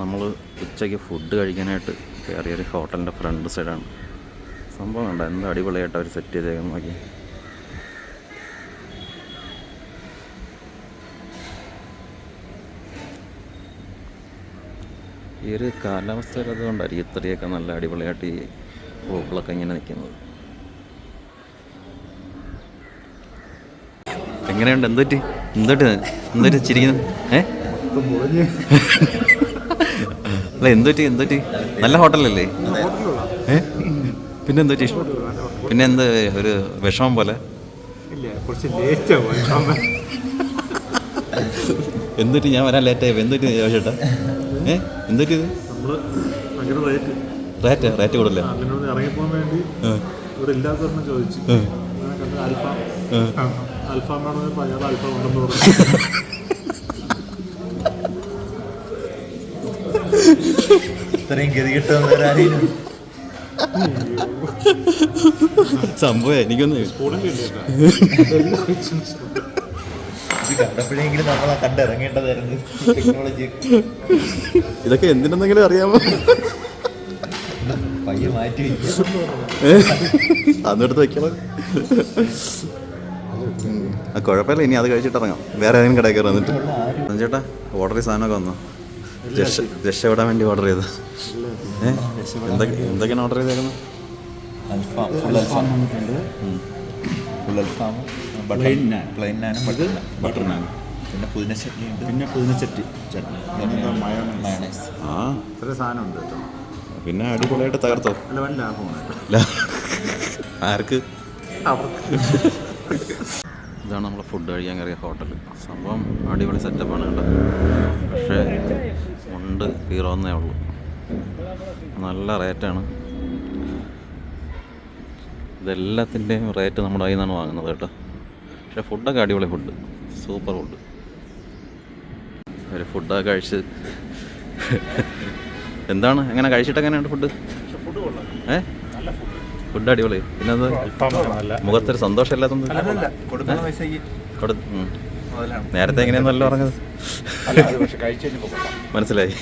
നമ്മൾ ഉച്ചയ്ക്ക് ഫുഡ് കഴിക്കാനായിട്ട് കയറിയൊരു ഹോട്ടലിന്റെ ഫ്രണ്ട് സൈഡാണ് സംഭവം കണ്ട? എന്താ അടിപൊളിയായിട്ട് അവർ സെറ്റ് ചെയ്തേക്കാൻ നോക്കി. ഈ ഒരു കാലാവസ്ഥയിൽ അതുകൊണ്ടായിരിക്കും ഇത്രയൊക്കെ നല്ല അടിപൊളിയായിട്ട് ഈ പൂക്കളൊക്കെ ഇങ്ങനെ നിൽക്കുന്നത് എങ്ങനെയുണ്ട്? എന്തൊറ്റി എന്തൊട്ട് എന്തൊട്ടി ചിരിക്കുന്നു? ഏ? അല്ല എന്തൊറ്റി എന്തൊറ്റി നല്ല ഹോട്ടലല്ലേ? ഏ? പിന്നെ എന്തൊറ്റി പിന്നെ എന്ത് ഒരു വിഷമം പോലെ? എന്തൊറ്റി ഞാൻ വരാൻ ലേറ്റായി എന്തൊറ്റി ചേട്ടാ? ഏ? എന്തൊറ്റി ഇത്? റേറ്റ് റേറ്റ് കൂടല്ല ഇറങ്ങിപ്പോകാൻ വേണ്ടി ഇവിടെ ഇല്ലാത്തവരെണ്ണം ചോദിച്ചു. അൽഫാം. അൽഫാം വേണമെന്ന് അയാൾ അൽഫാം ഉണ്ടെന്ന് പറഞ്ഞു. ഇത്രയും ഗതികിട്ടുന്ന സംഭവം എനിക്കൊന്ന് കണ്ടപ്പോഴെങ്കിലും നമ്മളെ കണ്ടിറങ്ങേണ്ടതായിരുന്നു ടെക്നോളജി ഇതൊക്കെ എന്തിനെന്നെങ്കിലും അറിയാമോ? പയ്യെ മാറ്റി അന്നെടുത്ത് വെക്കണം. കുഴപ്പമില്ല ഇനി അത് കഴിച്ചിട്ട് ഇറങ്ങാം വേറെ ഏതെങ്കിലും കടയിൽ കയറി വന്നിട്ട്. ചേട്ടാ ഓർഡർ ചെയ്ത സാധനമൊക്കെ വന്നോ? രക്ഷപ്പെടാൻ വേണ്ടി ഓർഡർ ചെയ്ത് എന്തൊക്കെ എന്തൊക്കെയാണ് ഓർഡർ ചെയ്തേക്കുന്നത്? അൽഫാം ഫുൾ അൽഫാം ഫുൾ അൽഫാം പ്ലെയിൻ നാൻ പ്ലെയിൻ നാനും ബട്ടർ ബട്ടർ നാൻ പിന്നെ പുതിന ചട്നി ഉണ്ട്. പിന്നെ ചട്നി. മയോണൈസ് മയണൈസ് ആ. ഇത്ര സാധനം ഉണ്ട് കേട്ടോ. പിന്നെ അടിപൊളിയായിട്ട് തകർത്തോ? ലാഭമാണ് ആർക്ക്? അവർക്ക്. ഇതാണ് നമ്മൾ ഫുഡ് കഴിക്കാൻ കയറിയ ഹോട്ടൽ സംഭവം അടിപൊളി സെറ്റപ്പാണ് കേട്ടോ. പക്ഷേ ഉണ്ട് ഹീറോന്നേ ഉള്ളൂ. നല്ല റേറ്റാണ് ഇതെല്ലാത്തിന്റെയും റേറ്റ് നമ്മുടെ കയ്യിൽ നിന്നാണ് വാങ്ങുന്നത് കേട്ടോ. പക്ഷേ ഫുഡൊക്കെ അടിപൊളി ഫുഡ് സൂപ്പർ ഫുഡ് ഒരു ഫുഡൊക്കെ കഴിച്ച് എന്താണ്? എങ്ങനെ കഴിച്ചിട്ട് എങ്ങനെയുണ്ട് ഫുഡ് ഏ? ഫുഡ് അടിപൊളി. പിന്നെ അത് മുഖത്തൊരു സന്തോഷമില്ലാത്തത് അല്ലല്ല. കൊടുക്കുന്ന പൈസയ്ക്ക് കൊടു ഉം. മുതലാണ്. നേരത്തെ എങ്ങനെയാണെന്നല്ലോ പറഞ്ഞത്? മനസ്സിലായി.